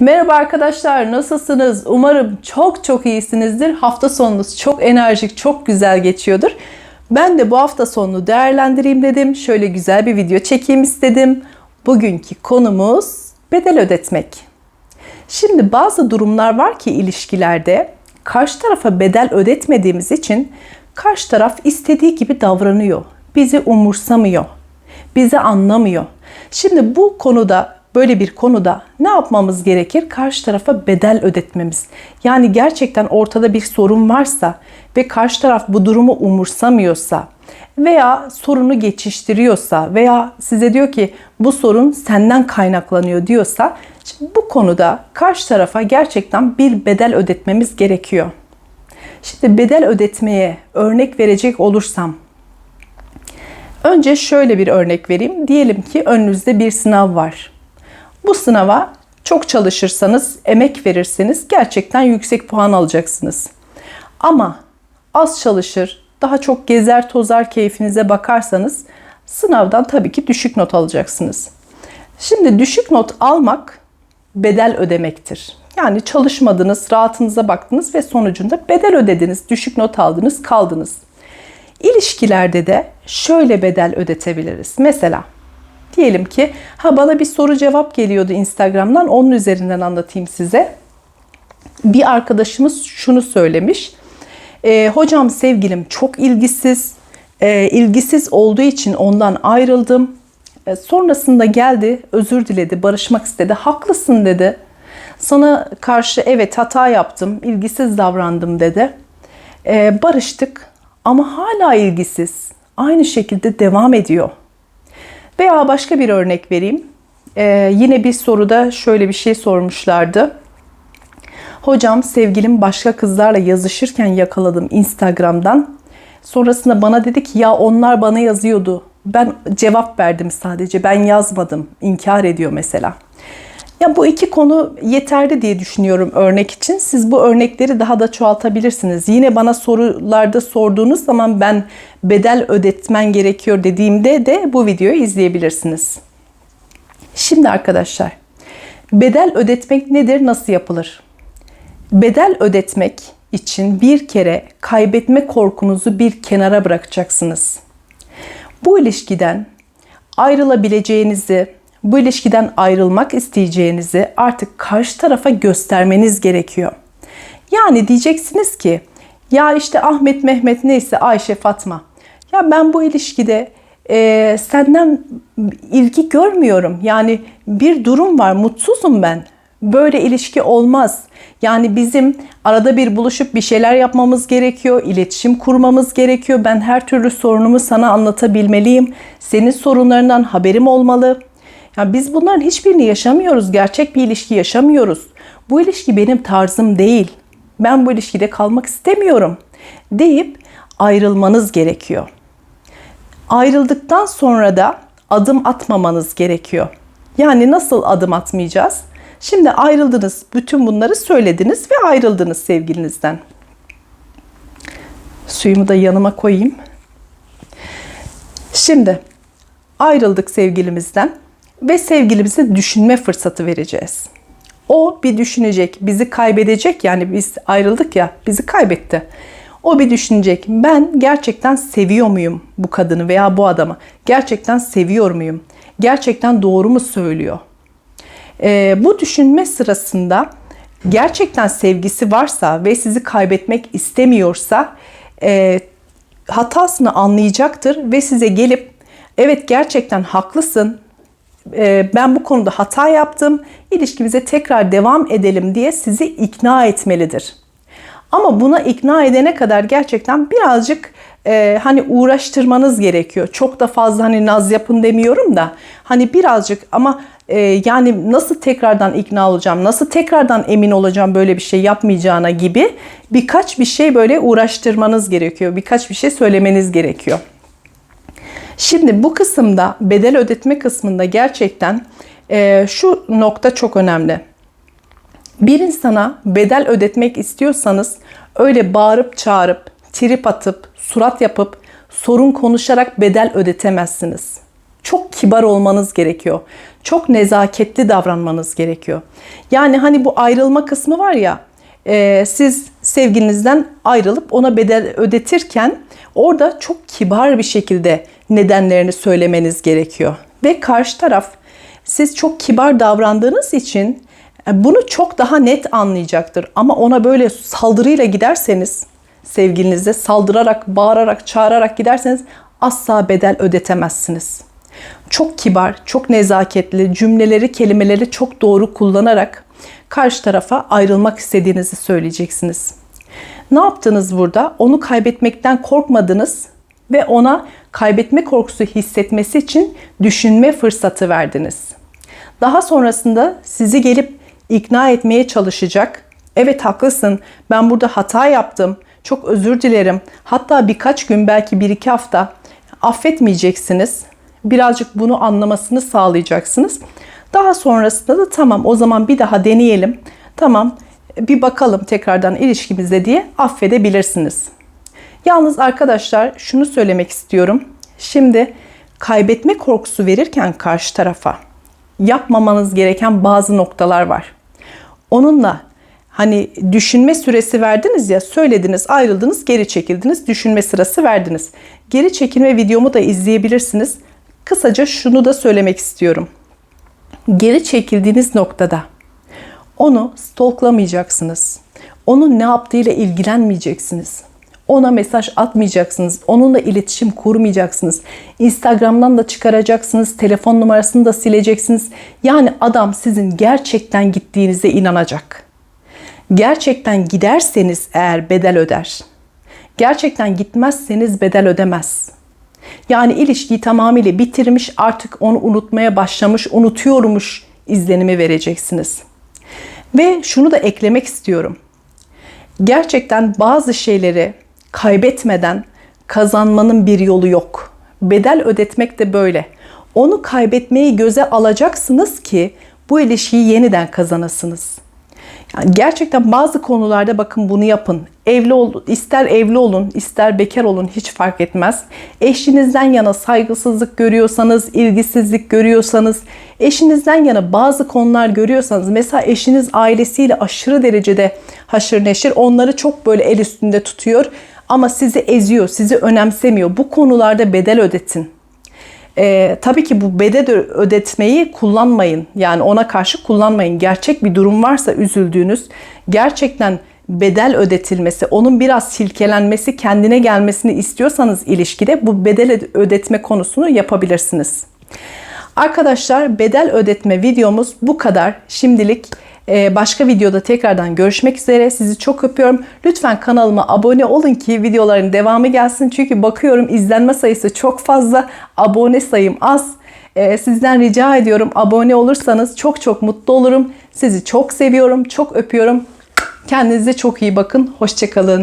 Merhaba arkadaşlar, nasılsınız? Umarım çok çok iyisinizdir. Hafta sonunuz çok enerjik, çok güzel geçiyordur. Ben de bu hafta sonunu değerlendireyim dedim. Şöyle güzel bir video çekeyim istedim. Bugünkü konumuz bedel ödetmek. Şimdi bazı durumlar var ki ilişkilerde karşı tarafa bedel ödetmediğimiz için karşı taraf istediği gibi davranıyor. Bizi umursamıyor. Bizi anlamıyor. Şimdi bu konuda böyle bir konuda ne yapmamız gerekir? Karşı tarafa bedel ödetmemiz. Yani gerçekten ortada bir sorun varsa ve karşı taraf bu durumu umursamıyorsa veya sorunu geçiştiriyorsa veya size diyor ki bu sorun senden kaynaklanıyor diyorsa bu konuda karşı tarafa gerçekten bir bedel ödetmemiz gerekiyor. Şimdi bedel ödetmeye örnek verecek olursam önce şöyle bir örnek vereyim. Diyelim ki önünüzde bir sınav var. Bu sınava çok çalışırsanız, emek verirseniz gerçekten yüksek puan alacaksınız. Ama az çalışır, daha çok gezer tozar keyfinize bakarsanız sınavdan tabii ki düşük not alacaksınız. Şimdi düşük not almak bedel ödemektir. Yani çalışmadınız, rahatınıza baktınız ve sonucunda bedel ödediniz, düşük not aldınız, kaldınız. İlişkilerde de şöyle bedel ödetebiliriz. Mesela diyelim ki ha bana bir soru cevap geliyordu Instagram'dan onun üzerinden anlatayım size. Bir arkadaşımız şunu söylemiş. E, hocam sevgilim çok ilgisiz. E, ilgisiz olduğu için ondan ayrıldım. E, sonrasında geldi, özür diledi, barışmak istedi. Haklısın dedi. Sana karşı evet hata yaptım, ilgisiz davrandım dedi. E, barıştık ama hala ilgisiz. Aynı şekilde devam ediyor. Veya başka bir örnek vereyim. Ee, yine bir soruda şöyle bir şey sormuşlardı. Hocam sevgilim başka kızlarla yazışırken yakaladım Instagram'dan. Sonrasında bana dedi ki ya onlar bana yazıyordu. Ben cevap verdim sadece. Ben yazmadım. İnkar ediyor mesela. Ya bu iki konu yeterli diye düşünüyorum örnek için. Siz bu örnekleri daha da çoğaltabilirsiniz. Yine bana sorularda sorduğunuz zaman ben bedel ödetmen gerekiyor dediğimde de bu videoyu izleyebilirsiniz. Şimdi arkadaşlar, bedel ödetmek nedir, nasıl yapılır? Bedel ödetmek için bir kere kaybetme korkunuzu bir kenara bırakacaksınız. Bu ilişkiden ayrılabileceğinizi, bu ilişkiden ayrılmak isteyeceğinizi artık karşı tarafa göstermeniz gerekiyor. Yani diyeceksiniz ki ya işte Ahmet, Mehmet neyse Ayşe, Fatma. Ya ben bu ilişkide e, senden ilgi görmüyorum. Yani bir durum var, mutsuzum ben. Böyle ilişki olmaz. Yani bizim arada bir buluşup bir şeyler yapmamız gerekiyor, iletişim kurmamız gerekiyor. Ben her türlü sorunumu sana anlatabilmeliyim. Senin sorunlarından haberim olmalı. Yani biz bunların hiçbirini yaşamıyoruz. Gerçek bir ilişki yaşamıyoruz. Bu ilişki benim tarzım değil. Ben bu ilişkide kalmak istemiyorum deyip ayrılmanız gerekiyor. Ayrıldıktan sonra da adım atmamanız gerekiyor. Yani nasıl adım atmayacağız? Şimdi ayrıldınız, bütün bunları söylediniz ve ayrıldınız sevgilinizden. Suyumu da yanıma koyayım. Şimdi ayrıldık sevgilimizden ve sevgilimize düşünme fırsatı vereceğiz. O bir düşünecek, bizi kaybedecek yani biz ayrıldık ya, bizi kaybetti. O bir düşünecek. Ben gerçekten seviyor muyum bu kadını veya bu adamı? Gerçekten seviyor muyum? Gerçekten doğru mu söylüyor? Ee, bu düşünme sırasında gerçekten sevgisi varsa ve sizi kaybetmek istemiyorsa e, hatasını anlayacaktır ve size gelip evet gerçekten haklısın ben bu konuda hata yaptım ilişkimize tekrar devam edelim diye sizi ikna etmelidir. Ama buna ikna edene kadar gerçekten birazcık e, hani uğraştırmanız gerekiyor. Çok da fazla hani naz yapın demiyorum da hani birazcık ama e, yani nasıl tekrardan ikna olacağım, nasıl tekrardan emin olacağım böyle bir şey yapmayacağına gibi birkaç bir şey böyle uğraştırmanız gerekiyor. Birkaç bir şey söylemeniz gerekiyor. Şimdi bu kısımda bedel ödetme kısmında gerçekten e, şu nokta çok önemli. Bir insana bedel ödetmek istiyorsanız öyle bağırıp çağırıp, trip atıp, surat yapıp, sorun konuşarak bedel ödetemezsiniz. çok kibar olmanız gerekiyor. Çok nezaketli davranmanız gerekiyor. Yani hani bu ayrılma kısmı var ya, e, siz sevgilinizden ayrılıp ona bedel ödetirken orada çok kibar bir şekilde nedenlerini söylemeniz gerekiyor. Ve karşı taraf siz çok kibar davrandığınız için e, bunu çok daha net anlayacaktır. Ama ona böyle saldırıyla giderseniz, sevgilinize saldırarak, bağırarak, çağırarak giderseniz asla bedel ödetemezsiniz. Çok kibar, çok nezaketli, cümleleri, kelimeleri çok doğru kullanarak karşı tarafa ayrılmak istediğinizi söyleyeceksiniz. Ne yaptınız burada? Onu kaybetmekten korkmadınız ve ona kaybetme korkusu hissetmesi için düşünme fırsatı verdiniz. Daha sonrasında sizi gelip ikna etmeye çalışacak. Evet haklısın. Ben burada hata yaptım. Çok özür dilerim. Hatta birkaç gün belki bir iki hafta affetmeyeceksiniz. Birazcık bunu anlamasını sağlayacaksınız. Daha sonrasında da tamam o zaman bir daha deneyelim. Tamam bir bakalım tekrardan ilişkimize diye affedebilirsiniz. Yalnız arkadaşlar şunu söylemek istiyorum. Şimdi kaybetme korkusu verirken karşı tarafa yapmamanız gereken bazı noktalar var. Onunla hani düşünme süresi verdiniz ya söylediniz ayrıldınız geri çekildiniz düşünme sırası verdiniz. Geri çekilme videomu da izleyebilirsiniz. Kısaca şunu da söylemek istiyorum. Geri çekildiğiniz noktada onu stalklamayacaksınız. Onun ne yaptığıyla ilgilenmeyeceksiniz. Ona mesaj atmayacaksınız. Onunla iletişim kurmayacaksınız. Instagram'dan da çıkaracaksınız. Telefon numarasını da sileceksiniz. Yani adam sizin gerçekten gittiğinize inanacak. Gerçekten giderseniz eğer bedel öder. Gerçekten gitmezseniz bedel ödemez. Yani ilişkiyi tamamıyla bitirmiş, artık onu unutmaya başlamış, unutuyormuş izlenimi vereceksiniz. Ve şunu da eklemek istiyorum. Gerçekten bazı şeyleri kaybetmeden kazanmanın bir yolu yok. Bedel ödetmek de böyle. Onu kaybetmeyi göze alacaksınız ki bu ilişkiyi yeniden kazanasınız. Yani gerçekten bazı konularda bakın bunu yapın. Evli ol, ister evli olun, ister bekar olun hiç fark etmez. Eşinizden yana saygısızlık görüyorsanız, ilgisizlik görüyorsanız, eşinizden yana bazı konular görüyorsanız, mesela eşiniz ailesiyle aşırı derecede haşır neşir, onları çok böyle el üstünde tutuyor ama sizi eziyor, sizi önemsemiyor. Bu konularda bedel ödetin. Ee, tabii ki bu bedel ödetmeyi kullanmayın. Yani ona karşı kullanmayın. Gerçek bir durum varsa üzüldüğünüz, gerçekten bedel ödetilmesi, onun biraz silkelenmesi, kendine gelmesini istiyorsanız ilişkide bu bedel ödetme konusunu yapabilirsiniz. Arkadaşlar bedel ödetme videomuz bu kadar. Şimdilik başka videoda tekrardan görüşmek üzere. Sizi çok öpüyorum. Lütfen kanalıma abone olun ki videoların devamı gelsin. Çünkü bakıyorum izlenme sayısı çok fazla. Abone sayım az. Ee, sizden rica ediyorum abone olursanız çok çok mutlu olurum. Sizi çok seviyorum. Çok öpüyorum. Kendinize çok iyi bakın. Hoşçakalın.